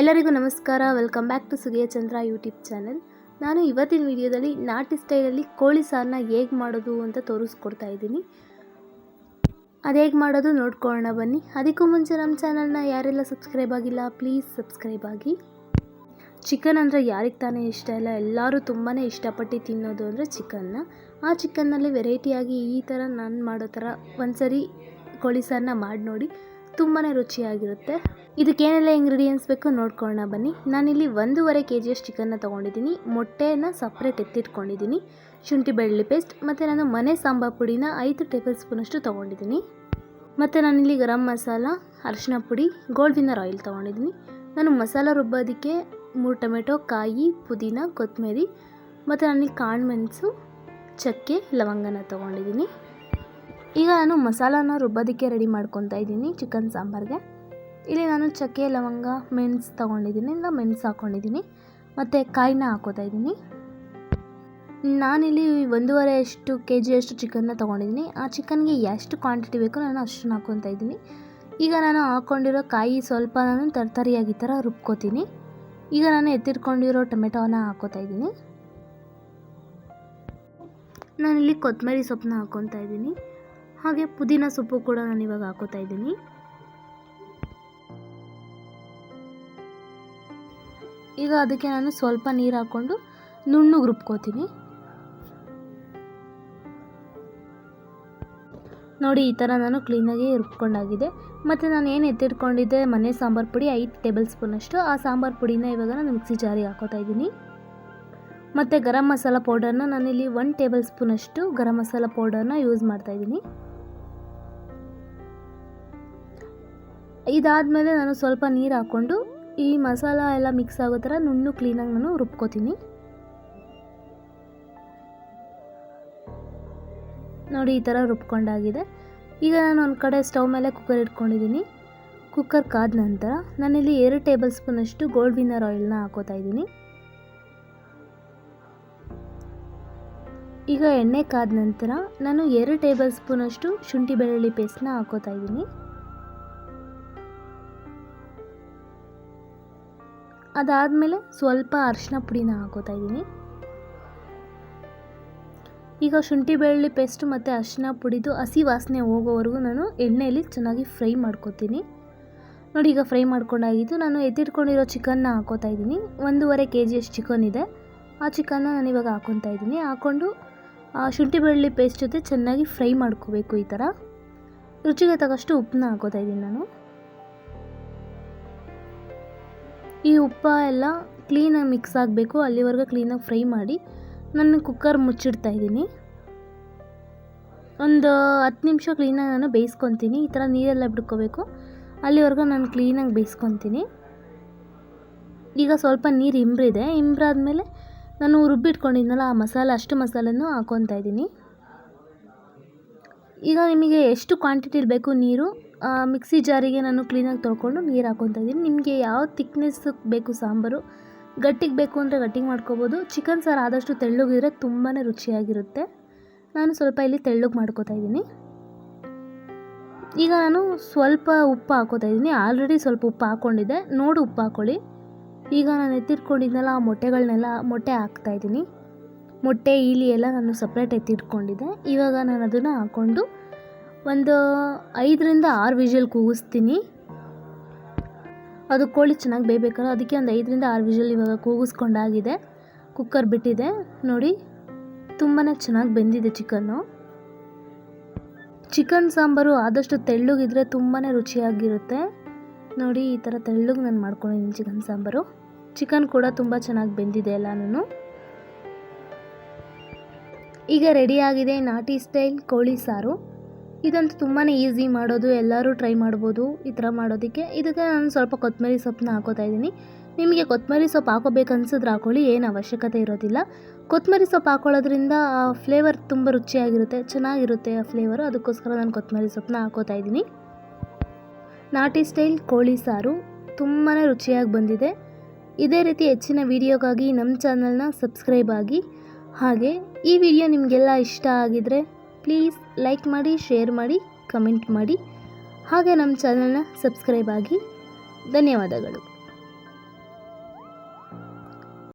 ಎಲ್ಲರಿಗೂ ನಮಸ್ಕಾರ. Welcome back to Sugiya Chandra YouTube channel ನಾನು ಇವತ್ತಿನ ವಿಡಿಯೋದಲ್ಲಿ ನಾಟಿ ಸ್ಟೈಲಲ್ಲಿ ಕೋಳಿ ಸಾರನ್ನ ಹೇಗೆ ಮಾಡೋದು ಅಂತ ತೋರಿಸ್ಕೊಡ್ತಾ ಇದ್ದೀನಿ. ಅದು ಹೇಗೆ ಮಾಡೋದು ನೋಡ್ಕೊಳ್ಳೋಣ ಬನ್ನಿ. ಅದಕ್ಕೂ ಮುಂಚೆ ನಮ್ಮ ಚಾನಲ್ನ ಯಾರೆಲ್ಲ ಸಬ್ಸ್ಕ್ರೈಬ್ ಆಗಿಲ್ಲ ಪ್ಲೀಸ್ ಸಬ್ಸ್ಕ್ರೈಬ್ ಆಗಿ. ಚಿಕನ್ ಅಂದರೆ ಯಾರಿಗೆ ತಾನೇ ಇಷ್ಟ ಇಲ್ಲ, ಎಲ್ಲರೂ ತುಂಬಾ ಇಷ್ಟಪಟ್ಟು ತಿನ್ನೋದು ಅಂದರೆ ಚಿಕನ್ನ ಆ ಚಿಕನ್ನಲ್ಲಿ ವೆರೈಟಿಯಾಗಿ ಈ ಥರ ನಾನು ಮಾಡೋ ಥರ ಒಂದ್ಸರಿ ಕೋಳಿ ಸಾರನ್ನ ಮಾಡಿ ನೋಡಿ ತುಂಬಾ ರುಚಿಯಾಗಿರುತ್ತೆ. ಇದಕ್ಕೆ ಏನೆಲ್ಲ ಇಂಗ್ರೀಡಿಯೆಂಟ್ಸ್ ಬೇಕು ನೋಡ್ಕೊಳ್ಳೋಣ ಬನ್ನಿ. ನಾನಿಲ್ಲಿ ಒಂದೂವರೆ ಕೆ ಜಿಯಷ್ಟು ಚಿಕನ್ನ ತೊಗೊಂಡಿದ್ದೀನಿ. ಮೊಟ್ಟೆನ ಸಪ್ರೇಟ್ ಎತ್ತಿಟ್ಕೊಂಡಿದ್ದೀನಿ. ಶುಂಠಿ ಬೆಳ್ಳುಳ್ಳಿ ಪೇಸ್ಟ್ ಮತ್ತು ನಾನು ಮನೆ ಸಾಂಬಾರ್ ಪುಡಿನ ಐದು ಟೇಬಲ್ ಸ್ಪೂನಷ್ಟು ತೊಗೊಂಡಿದ್ದೀನಿ. ಮತ್ತು ನಾನಿಲ್ಲಿ ಗರಂ ಮಸಾಲ ಅರಿಶಿನ ಪುಡಿ ಗೋಲ್ಡ್ ವಿನ್ನರ್ ಆಯಿಲ್ ತೊಗೊಂಡಿದ್ದೀನಿ. ನಾನು ಮಸಾಲ ರುಬ್ಬೋದಕ್ಕೆ ಮೂರು ಟೊಮೆಟೊ, ಕಾಯಿ, ಪುದೀನ, ಕೊತ್ತಂಬರಿ, ಮತ್ತು ನಾನಿಲ್ಲಿ ಕಾಳುಮೆಣಸು ಚಕ್ಕೆ, ಲವಂಗನ ತೊಗೊಂಡಿದ್ದೀನಿ. ಈಗ ನಾನು ಮಸಾಲಾನ ರುಬ್ಬೋದಕ್ಕೆ ರೆಡಿ ಮಾಡ್ಕೊತಾ ಇದ್ದೀನಿ ಚಿಕನ್ ಸಾಂಬಾರಿಗೆ. ಇಲ್ಲಿ ನಾನು ಚಕ್ಕೆ, ಲವಂಗ, ಮೆಣಸು ತೊಗೊಂಡಿದ್ದೀನಿ ಇಲ್ಲ ಮೆಣಸು ಹಾಕ್ಕೊಂಡಿದ್ದೀನಿ ಮತ್ತು ಕಾಯಿನ ಹಾಕೋತಾ ಇದ್ದೀನಿ. ನಾನಿಲ್ಲಿ ಒಂದೂವರೆ ಅಷ್ಟು ಕೆ ಜಿಯಷ್ಟು ಚಿಕನ್ನ ತೊಗೊಂಡಿದ್ದೀನಿ. ಆ ಚಿಕನ್ಗೆ ಎಷ್ಟು ಕ್ವಾಂಟಿಟಿ ಬೇಕೋ ನಾನು ಅಷ್ಟನ್ನು ಹಾಕ್ಕೊತಾ ಇದ್ದೀನಿ. ಈಗ ನಾನು ಹಾಕ್ಕೊಂಡಿರೋ ಕಾಯಿ ಸ್ವಲ್ಪ ನಾನು ತರ್ತರಿಯಾಗಿ ಥರ ರುಬ್ಕೋತೀನಿ. ಈಗ ನಾನು ಎತ್ತಿಟ್ಕೊಂಡಿರೋ ಟೊಮೆಟೊನ ಹಾಕೋತಾ ಇದ್ದೀನಿ. ನಾನಿಲ್ಲಿ ಕೊತ್ತಂಬರಿ ಸೊಪ್ಪನ್ನ ಹಾಕ್ಕೊತಾ ಇದ್ದೀನಿ. ಹಾಗೆ ಪುದೀನ ಸೊಪ್ಪು ಕೂಡ ನಾನು ಇವಾಗ ಹಾಕೋತಾ ಇದ್ದೀನಿ. ಈಗ ಅದಕ್ಕೆ ನಾನು ಸ್ವಲ್ಪ ನೀರು ಹಾಕ್ಕೊಂಡು ನುಣ್ಣು ರುಬ್ಕೋತೀನಿ. ನೋಡಿ, ಈ ಥರ ನಾನು ಕ್ಲೀನಾಗಿ ರುಬ್ಕೊಂಡಾಗಿದೆ. ಮತ್ತು ನಾನು ಏನು ಎತ್ತಿಟ್ಕೊಂಡಿದ್ದೆ? ಮನೆ ಸಾಂಬಾರು ಪುಡಿ ಐದು ಟೇಬಲ್ ಸ್ಪೂನಷ್ಟು ಆ ಸಾಂಬಾರು ಪುಡಿನ ಇವಾಗ ನಾನು ಮಿಕ್ಸಿ ಜಾರಿಗೆ ಹಾಕೋತಾ ಇದ್ದೀನಿ. ಮತ್ತು ಗರಂ ಮಸಾಲ ಪೌಡರ್ನ ನಾನಿಲ್ಲಿ ಒನ್ ಟೇಬಲ್ ಸ್ಪೂನಷ್ಟು ಗರಂ ಮಸಾಲ ಪೌಡರ್ನ ಯೂಸ್ ಮಾಡ್ತಾಯಿದ್ದೀನಿ ಇದಾದಮೇಲೆ ನಾನು ಸ್ವಲ್ಪ ನೀರು ಹಾಕ್ಕೊಂಡು ಈ ಮಸಾಲ ಎಲ್ಲ ಮಿಕ್ಸ್ ಆಗೋ ಥರ ನುಣ್ಣು ಕ್ಲೀನಾಗಿ ನಾನು ರುಬ್ಕೋತೀನಿ. ನೋಡಿ ಈ ಥರ ರುಬ್ಕೊಂಡಾಗಿದೆ. ಈಗ ನಾನು ಒಂದು ಕಡೆ ಸ್ಟವ್ ಮೇಲೆ ಕುಕ್ಕರ್ ಇಟ್ಕೊಂಡಿದ್ದೀನಿ. ಕುಕ್ಕರ್ ಕಾದ ನಂತರ ನಾನಿಲ್ಲಿ ಎರಡು ಟೇಬಲ್ ಸ್ಪೂನಷ್ಟು ಗೋಲ್ಡ್ ವಿನ್ನರ್ ಆಯಿಲ್ನ ಹಾಕೋತಾ ಇದ್ದೀನಿ. ಈಗ ಎಣ್ಣೆ ಕಾದ ನಂತರ ನಾನು ಎರಡು ಟೇಬಲ್ ಸ್ಪೂನಷ್ಟು ಶುಂಠಿ ಬೆಳ್ಳುಳ್ಳಿ ಪೇಸ್ಟ್ನ ಹಾಕೋತಾ ಇದ್ದೀನಿ. ಅದಾದಮೇಲೆ ಸ್ವಲ್ಪ ಅರಿಶಿನ ಪುಡಿನ ಹಾಕೋತಾ ಇದ್ದೀನಿ. ಈಗ ಶುಂಠಿ ಬೆಳ್ಳುಳ್ಳಿ ಪೇಸ್ಟ್ ಮತ್ತು ಅರಿಶಿನ ಪುಡಿದು ಹಸಿ ವಾಸನೆ ಹೋಗೋವರೆಗೂ ನಾನು ಎಣ್ಣೆಯಲ್ಲಿ ಚೆನ್ನಾಗಿ ಫ್ರೈ ಮಾಡ್ಕೊತೀನಿ. ನೋಡಿ ಈಗ ಫ್ರೈ ಮಾಡ್ಕೊಂಡಾಗಿದ್ದು ನಾನು ಎತ್ತಿಟ್ಕೊಂಡಿರೋ ಚಿಕನ್ನ ಹಾಕೋತಾ ಇದ್ದೀನಿ. ಒಂದೂವರೆ ಕೆ ಜಿಯಷ್ಟು ಚಿಕನ್ ಇದೆ. ಆ ಚಿಕನ್ನ ನಾನು ಇವಾಗ ಹಾಕೊತಾ ಇದ್ದೀನಿ. ಹಾಕ್ಕೊಂಡು ಶುಂಠಿ ಬೆಳ್ಳುಳ್ಳಿ ಪೇಸ್ಟ್ ಜೊತೆ ಚೆನ್ನಾಗಿ ಫ್ರೈ ಮಾಡ್ಕೋಬೇಕು ಈ ಥರ. ರುಚಿಗೆ ತಗಷ್ಟು ಉಪ್ಪನ್ನ ಹಾಕೋತಾ ಇದ್ದೀನಿ ನಾನು. ಈ ಉಪ್ಪ ಎಲ್ಲ ಕ್ಲೀನಾಗಿ ಮಿಕ್ಸ್ ಆಗಬೇಕು. ಅಲ್ಲಿವರೆಗೂ ಕ್ಲೀನಾಗಿ ಫ್ರೈ ಮಾಡಿ ನಾನು ಕುಕ್ಕರ್ ಮುಚ್ಚಿಡ್ತಾ ಇದ್ದೀನಿ. ಒಂದು ಹತ್ತು ನಿಮಿಷ ಕ್ಲೀನಾಗಿ ನಾನು ಬೇಯಿಸ್ಕೊತೀನಿ. ಈ ಥರ ನೀರೆಲ್ಲ ಬಿಡ್ಕೋಬೇಕು. ಅಲ್ಲಿವರೆಗೂ ನಾನು ಕ್ಲೀನಾಗಿ ಬೇಯಿಸ್ಕೊತೀನಿ. ಈಗ ಸ್ವಲ್ಪ ನೀರು ಇಂಬ್ರಿದೆ. ಇಂಬ್ರಾದ್ಮೇಲೆ ನಾನು ರುಬ್ಬಿಟ್ಕೊಂಡಿದ್ನಲ್ಲ ಆ ಮಸಾಲೆ, ಅಷ್ಟು ಮಸಾಲೆನೂ ಹಾಕ್ಕೊತಾ ಇದ್ದೀನಿ. ಈಗ ನಿಮಗೆ ಎಷ್ಟು ಕ್ವಾಂಟಿಟಿ ಬೇಕು ನೀರು? ಮಿಕ್ಸಿ ಜಾರಿಗೆ ನಾನು ಕ್ಲೀನಾಗಿ ತೊಳ್ಕೊಂಡು ನೀರು ಹಾಕೊತಾ ಇದ್ದೀನಿ. ನಿಮಗೆ ಯಾವ ಥಿಕ್ನೆಸ್ ಬೇಕು ಸಾಂಬಾರು, ಗಟ್ಟಿಗೆ ಬೇಕು ಅಂದರೆ ಗಟ್ಟಿಗೆ ಮಾಡ್ಕೋಬೋದು. ಚಿಕನ್ ಸಾರು ಆದಷ್ಟು ತೆಳ್ಳಗಿದ್ರೆ ತುಂಬಾ ರುಚಿಯಾಗಿರುತ್ತೆ. ನಾನು ಸ್ವಲ್ಪ ಇಲ್ಲಿ ತೆಳ್ಳಗೆ ಮಾಡ್ಕೋತಾ ಇದ್ದೀನಿ. ಈಗ ನಾನು ಸ್ವಲ್ಪ ಉಪ್ಪು ಹಾಕೋತಾ ಇದ್ದೀನಿ. ಆಲ್ರೆಡಿ ಸ್ವಲ್ಪ ಉಪ್ಪು ಹಾಕ್ಕೊಂಡಿದ್ದೆ ನೋಡಿ ಉಪ್ಪು ಹಾಕ್ಕೊಳ್ಳಿ ಈಗ ನಾನು ಎತ್ತಿಟ್ಕೊಂಡಿದ್ನಲ್ಲ ಆ ಮೊಟ್ಟೆಗಳನ್ನೆಲ್ಲ ಮೊಟ್ಟೆ ಹಾಕ್ತಾಯಿದ್ದೀನಿ ಮೊಟ್ಟೆ, ಈಲಿ ಎಲ್ಲ ನಾನು ಸಪ್ರೇಟ್ ಎತ್ತಿಟ್ಕೊಂಡಿದ್ದೆ. ಇವಾಗ ನಾನು ಅದನ್ನು ಹಾಕ್ಕೊಂಡು ಒಂದು ಐದರಿಂದ ಆರು ವಿಷಲ್ ಕೂಗಿಸ್ತೀನಿ. ಅದು ಕೋಳಿ ಚೆನ್ನಾಗಿ ಬೇಯಬೇಕಲ್ಲ, ಅದಕ್ಕೆ ಒಂದು ಐದರಿಂದ ಆರು ವಿಷಲ್ ಇವಾಗ ಕೂಗಿಸ್ಕೊಂಡಾಗಿದೆ. ಕುಕ್ಕರ್ ಬಿಟ್ಟಿದೆ, ನೋಡಿ. ತುಂಬಾ ಚೆನ್ನಾಗಿ ಬೆಂದಿದೆ ಚಿಕನ್ನು. ಚಿಕನ್ ಸಾಂಬಾರು ಆದಷ್ಟು ತೆಳ್ಳಗಿದ್ರೆ ತುಂಬಾ ರುಚಿಯಾಗಿರುತ್ತೆ. ನೋಡಿ, ಈ ಥರ ತೆಳ್ಳಗೆ ನಾನು ಮಾಡ್ಕೊಂಡಿದ್ದೀನಿ ಚಿಕನ್ ಸಾಂಬಾರು. ಚಿಕನ್ ಕೂಡ ತುಂಬ ಚೆನ್ನಾಗಿ ಬೆಂದಿದೆ ಎಲ್ಲನೂ ಈಗ ರೆಡಿಯಾಗಿದೆ ನಾಟಿ ಸ್ಟೈಲ್ ಕೋಳಿ ಸಾರು. ಇದಂತೂ ತುಂಬಾ ಈಸಿ ಮಾಡೋದು, ಎಲ್ಲರೂ ಟ್ರೈ ಮಾಡ್ಬೋದು ಈ ಥರ ಮಾಡೋದಕ್ಕೆ. ಇದಕ್ಕೆ ನಾನು ಸ್ವಲ್ಪ ಕೊತ್ತಂಬರಿ ಸೊಪ್ಪನ್ನ ಹಾಕೋತಾ ಇದ್ದೀನಿ. ನಿಮಗೆ ಕೊತ್ತಂಬರಿ ಸೊಪ್ಪು ಹಾಕೋಬೇಕು ಅನ್ಸಿದ್ರೆ ಹಾಕೊಳ್ಳಿ, ಏನು ಅವಶ್ಯಕತೆ ಇರೋದಿಲ್ಲ. ಕೊತ್ತಂಬರಿ ಸೊಪ್ಪು ಹಾಕೊಳ್ಳೋದ್ರಿಂದ ಆ ಫ್ಲೇವರ್ ತುಂಬ ರುಚಿಯಾಗಿರುತ್ತೆ, ಚೆನ್ನಾಗಿರುತ್ತೆ ಆ ಫ್ಲೇವರು. ಅದಕ್ಕೋಸ್ಕರ ನಾನು ಕೊತ್ತಂಬರಿ ಸೊಪ್ಪನ್ನ ಹಾಕೋತಾ ಇದ್ದೀನಿ. ನಾಟಿ ಸ್ಟೈಲ್ ಕೋಳಿ ಸಾರು ತುಂಬಾ ರುಚಿಯಾಗಿ ಬಂದಿದೆ. ಇದೇ ರೀತಿ ಹೆಚ್ಚಿನ ವೀಡಿಯೋಗಾಗಿ ನಮ್ಮ ಚಾನಲ್ನ ಸಬ್ಸ್ಕ್ರೈಬ್ ಆಗಿ, ಹಾಗೆ ಈ ವಿಡಿಯೋ ನಿಮಗೆಲ್ಲ ಇಷ್ಟ ಆಗಿದರೆ ಪ್ಲೀಸ್ ಲೈಕ್ ಮಾಡಿ ಶೇರ್ ಮಾಡಿ ಕಮೆಂಟ್ ಮಾಡಿ. ಹಾಗೆ ನಮ್ಮ ಚಾನಲ್ನ ಸಬ್ಸ್ಕ್ರೈಬ್ ಆಗಿ. ಧನ್ಯವಾದಗಳು.